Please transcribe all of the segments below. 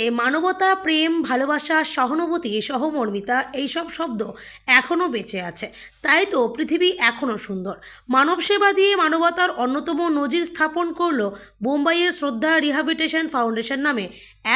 পৃথিবীতে মানবতা, প্রেম, ভালোবাসা, সহানুভূতি, সহমর্মিতা এইসব শব্দ এখনও বেঁচে আছে। তাই তো পৃথিবী এখনও সুন্দর। মানব সেবা দিয়ে মানবতার অন্যতম নজির স্থাপন করল বোম্বাইয়ের শ্রদ্ধা রিহাবিলিটেশন ফাউন্ডেশন নামে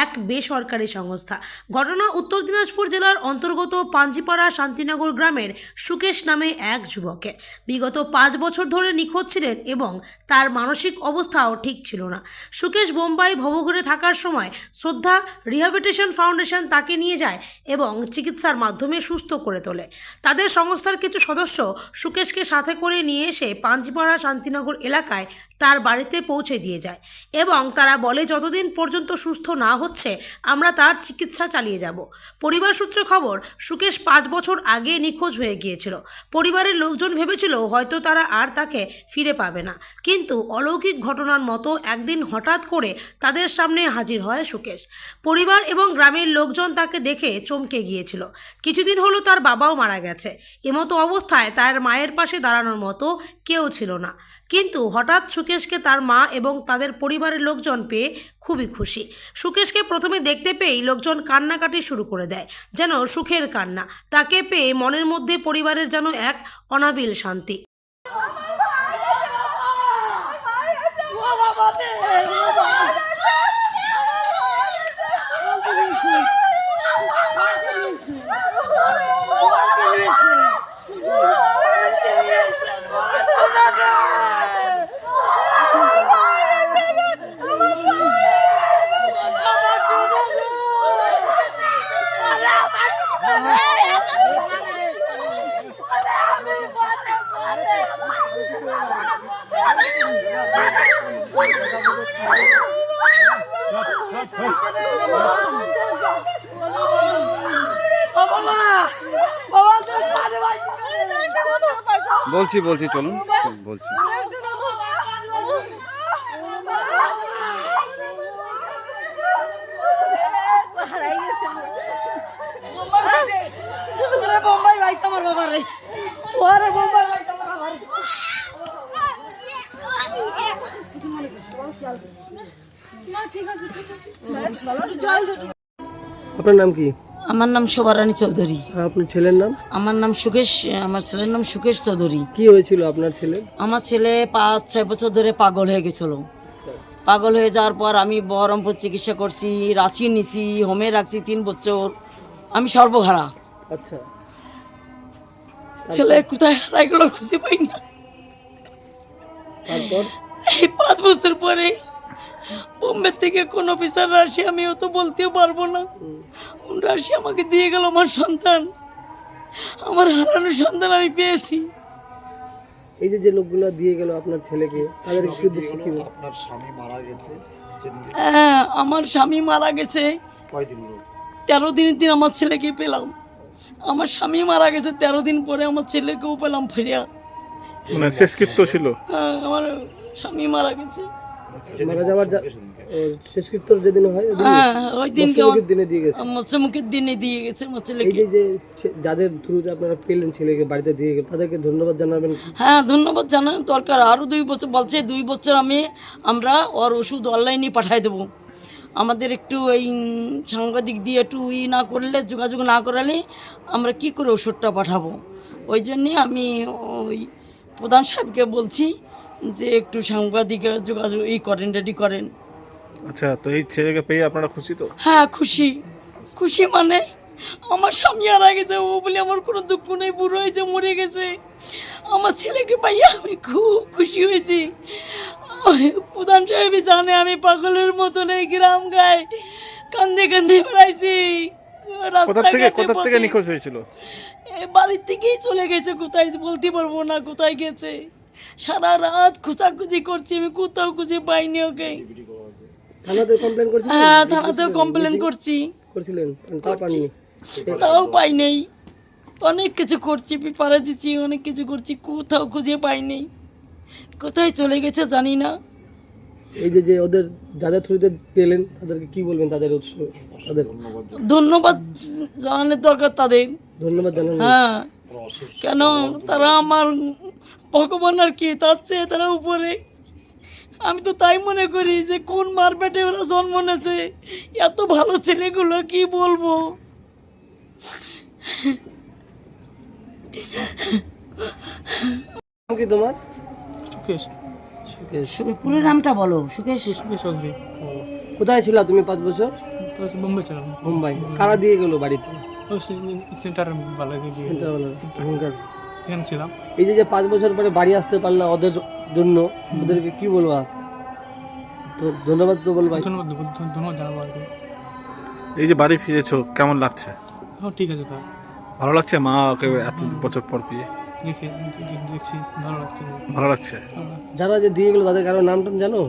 এক বেসরকারি সংস্থা। ঘটনা উত্তর দিনাজপুর জেলার অন্তর্গত পাঞ্জিপাড়া শান্তিনগর গ্রামের সুকেশ নামে এক যুবকে বিগত পাঁচ বছর ধরে নিখোঁজ ছিলেন এবং তার মানসিক অবস্থাও ঠিক ছিল না। সুকেশ বোম্বাই ভবঘুরে থাকার সময় শ্রদ্ধা রিহাবিলিটেশন ফাউন্ডেশন তাকে নিয়ে যায় এবং চিকিৎসার মাধ্যমে সুস্থ করে তোলে। তাদের সংস্থার কিছু সদস্য সুকেশকে সাথে করে নিয়ে এসে পাঞ্জিপাড়া শান্তিনগর এলাকায় তার বাড়িতে পৌঁছে দিয়ে যায় এবং তারা বলে, যতদিন পর্যন্ত সুস্থ না হচ্ছে, আমরা তার চিকিৎসা চালিয়ে যাব। পরিবার সূত্রে খবর, সুকেশ পাঁচ বছর আগে নিখোঁজ হয়ে গিয়েছিল। পরিবারের লোকজন ভেবেছিল, হয়তো তারা আর তাকে ফিরে পাবে না। কিন্তু অলৌকিক ঘটনার মতো একদিন হঠাৎ করে তাদের সামনে হাজির হয় সুকেশ। পরিবার এবং গ্রামের লোকজন তাকে দেখে চমকে গিয়েছিল কিছুদিন হলো তার বাবাও মারা গেছে এমতো অবস্থায় তার মায়ের পাশে দাঁড়ানোর মতো কেউ ছিল না কিন্তু হঠাৎ সুকেশকে তার মা এবং তাদের পরিবারের লোকজন পেয়ে খুবই খুশি সুকেশকে প্রথমে দেখতে পেয়েই লোকজন কান্নাকাটি শুরু করে দেয় যেন সুখের কান্না তাকে পেয়ে মনের মধ্যে পরিবারের যেন এক অনাবিল শান্তি বলছি বলছি চলুন বলছি। বোম্বাই ভাই তোমার বাবা রে ওরে বোম্বাই ভাই তোমার বাবা রে না ঠিক আছে ঠিক আছে জল দে আপনার নাম কি? আমার নাম শোভারানী চৌধুরী। আপনার ছেলের নাম? আমার নাম সুকেশ আমার ছেলের নাম সুকেশ চৌধুরী। কি হয়েছিল আপনার ছেলে? আমার ছেলে পাঁচ ছয় বছর ধরে পাগল হয়ে গেছিল। পাগল হয়ে যাওয়ার পর আমি বহরমপুর চিকিৎসা করছি রাঁচি নিছি হোমে রাখছি তিন বছর। আমি সর্বহারা। আচ্ছা। ছেলে কোথায়? হারাই গেল খুঁজে পাই না। তারপর? এই পাঁচ বছর পরে বোম্বে থেকে কোন অফিসার রাশি আমি তো বলতেও পারব না। রাশি আমাকে দিয়ে গেল আমার সন্তান। আমার হারানো সন্তান আমি পেয়েছি। এই যে যে লোকগুলো দিয়ে গেল আপনার ছেলেকে তাদের কি উদ্দেশ্য কি? আপনার স্বামী মারা গেছে হ্যাঁ আমার স্বামী মারা গেছে। কয়দিন হলো? তেরো দিনের দিন আমার ছেলেকে পেলাম। আমার স্বামী মারা গেছে তেরো দিন পরে আমার ছেলেকেও পেলাম ফিরিয়া। মানে শেষকৃত্য ছিল। হ্যাঁ, আমার স্বামী মারা গেছে। মারা যাওয়ার শেষকৃত্য যেদিন হয় হ্যাঁ ওই দিনকে দিনে দিয়ে গেছে। মৎস্যমুখের দিনে দিয়ে গেছে যে যাদের থ্রুতে আপনারা পেলেন ছেলেকে বাড়িতে দিয়ে তাদেরকে ধন্যবাদ জানাবেন হ্যাঁ ধন্যবাদ দরকার। আরও দুই বছর বলছে দুই বছর আমি আমরা ওর ওষুধ অনলাইনে পাঠাই দেবো। আমাদের একটু এই সাংবাদিক দিয়ে একটু ই না করলে যোগাযোগ না করালে আমরা কি করে ওষুধটা পাঠাবো? ওই জন্যে আমি ওই প্রধান সাহেবকে বলছি যে একটু সাংবাদিক যোগাযোগ এই করেন রেডি করেন। আচ্ছা তো এই ছেলেকে পেয়ে আপনারা খুশি তো? হ্যাঁ খুশি। খুশি মানে আমার স্বামী হারা গেছে ও বলে আমার কোনো দুঃখ নেই বুড়ো হয়েছে মরে গেছে। আমার ছেলেকে পাইয়া আমি খুব খুশি হয়েছি। প্রধান সাহেবই জানে আমি পাগলের মতন এই গ্রাম গায়ে কান্দে কান্দে বেড়াইছি। কোথা থেকে রাস্তাঘাটে কোথা থেকে নিখোঁজ হয়েছিল? বাড়ির থেকেই চলে গেছে কোথায় বলতে পারব না কোথায় গেছে। সারা রাত খোঁজাখুঁজি করছি আমি কোথাও খুঁজে পাইনি ওকে। থানাতে কমপ্লেন হ্যাঁ থানাতেও কমপ্লেন করছি। করেছিলেন? তা পাননি তাও পাই নেই অনেক কিছু করছি পেপারে দিচ্ছি অনেক কিছু করছি কোথাও খুঁজে পাই নেই কোথায় চলে গেছে জানি না। এই যে যে ওদের যাদের থ্রুতে পেলেন তাদেরকে কি বলবেন তাদের উৎস? তাদের ধন্যবাদ জানানোর দরকার তাদের। ধন্যবাদ জানান হ্যাঁ। কেন? তারা আমার ভগবান আর কি তার চেয়ে তারা উপরে। আমি তো তাই মনে করি যে কোন মার পেটে ওরা জন্ম নেছে? এত ভালো ছেলেগুলো কি বলব? কি তোমার? সুকেশ। সুকেশ পুরো নামটা বলো সুকেশ। সুকেশ চৌধুরী। কোথায় ছিল তুমি পাঁচ বছর? বোম্বে ছিলাম। মুম্বাই কারা দিয়ে গেলো বাড়িতে? সেন্টার ভালো গিয়ে সেন্টারওয়ালা এখানে ছিলাম। এই যে যে পাঁচ বছর পরে বাড়ি আসতে পারলা ওদের জন্য ওদেরকে কি বলবা? তো ধন্যবাদ তো বলবা ধন্যবাদ ধন্যবাদ জানাব আর কি। এই যে বাড়ি ফিরেছো কেমন লাগছে? হ্যাঁ ঠিক আছে স্যার ভালো লাগছে মা ওকে এত বছর পর পেয়ে দেখি দেখছি ভালো লাগছে। ভালো লাগছে? যারা যে দিয়ে গেলো তাদের কারও নাম টাম জানো?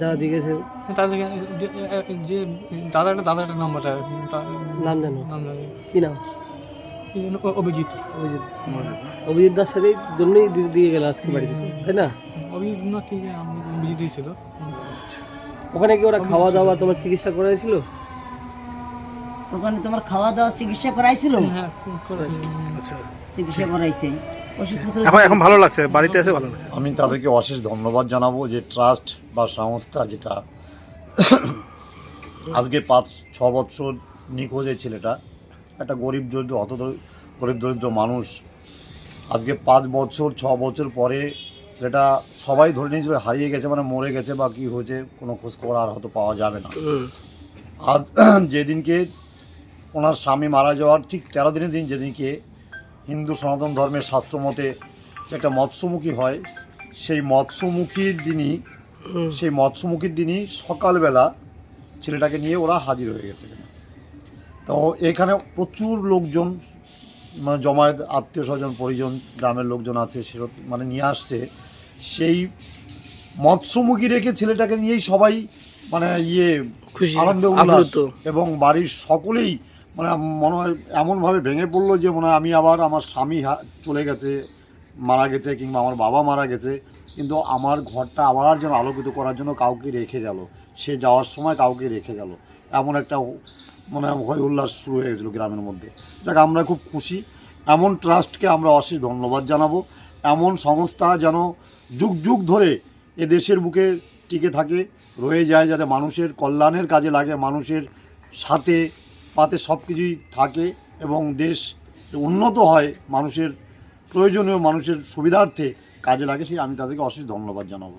যারা দিয়ে গেছে। তাদের যে দাদাটা দাদাটার নাম্বারটা নাম জানো? নাম জানি। কি নাম? অভিজিৎ। অভিজিৎ। অভিজিৎ দাস সাথে জন্যই দিয়ে- দিয়ে গেল আজকে বাড়িতে তাই না? অভিজিৎ না কি অভিজিৎ ছিল। ওখানে কি ওরা খাওয়া দাওয়া তোমার চিকিৎসা করাইছিল? ওখানে তোমার খাওয়া দাওয়া চিকিৎসা করাইছিল? হ্যাঁ। আচ্ছা। চিকিৎসা করাইছে। এখন এখন ভালো লাগছে বাড়িতে এসে ভালো লাগছে। আমি তাদেরকে অশেষ ধন্যবাদ জানাব যে ট্রাস্ট বা সংস্থা যেটা আজকে পাঁচ ছ বছর নিখোঁজ এই ছেলেটা একটা গরিব দরিদ্র, অত গরিব দরিদ্র মানুষ আজকে পাঁচ বছর, ছ বছর পরে ছেলেটা সবাই ধরে নিয়েছিল হারিয়ে গেছে মানে মরে গেছে বা কী হয়েছে, কোনো খোঁজ খবর আর হয়তো পাওয়া যাবে না আজ যেদিনকে ওনার স্বামী মারা যাওয়ার ঠিক তেরো দিনের দিন যেদিনকে হিন্দু সনাতন ধর্মের শাস্ত্র মতে একটা মৎস্যমুখী হয়, সেই মৎস্যমুখীর দিনই, সেই মৎস্যমুখীর দিনই সকালবেলা ছেলেটাকে নিয়ে ওরা হাজির হয়ে গেছে। তো এখানে প্রচুর লোকজন মানে জমায়েত আত্মীয় স্বজন পরিজন গ্রামের লোকজন আছে সেসব মানে নিয়ে আসছে। সেই মৎস্যমুখী রেখে ছেলেটাকে নিয়েই সবাই মানে ইয়ে খুশি, আনন্দ উল্লাস এবং বাড়ির সকলেই মানে মনে হয় এমনভাবে ভেঙে পড়ল যে মনে হয় আমি আবার আমার স্বামী চলে গেছে মারা গেছে কিংবা আমার বাবা মারা গেছে কিন্তু আমার ঘরটা আবার যেন আলোকিত করার জন্য কাউকে রেখে গেল। সে যাওয়ার সময় কাউকে রেখে গেল। এমন একটা মানে ভয় উল্লাস শুরু হয়ে গেছিল গ্রামের মধ্যে। যাক, আমরা খুব খুশি। এমন ট্রাস্টকে আমরা অশেষ ধন্যবাদ জানাব। এমন সংস্থা যেন যুগ যুগ ধরে এ দেশের বুকে টিকে থাকে, রয়ে যায়, যাতে মানুষের কল্যাণের কাজে লাগে, মানুষের সাথে পাতে সব কিছুই থাকে এবং দেশ উন্নত হয়, মানুষের প্রয়োজনীয়, মানুষের সুবিধার্থে কাজে লাগে, সেই আমি তাদেরকে অশেষ ধন্যবাদ জানাব।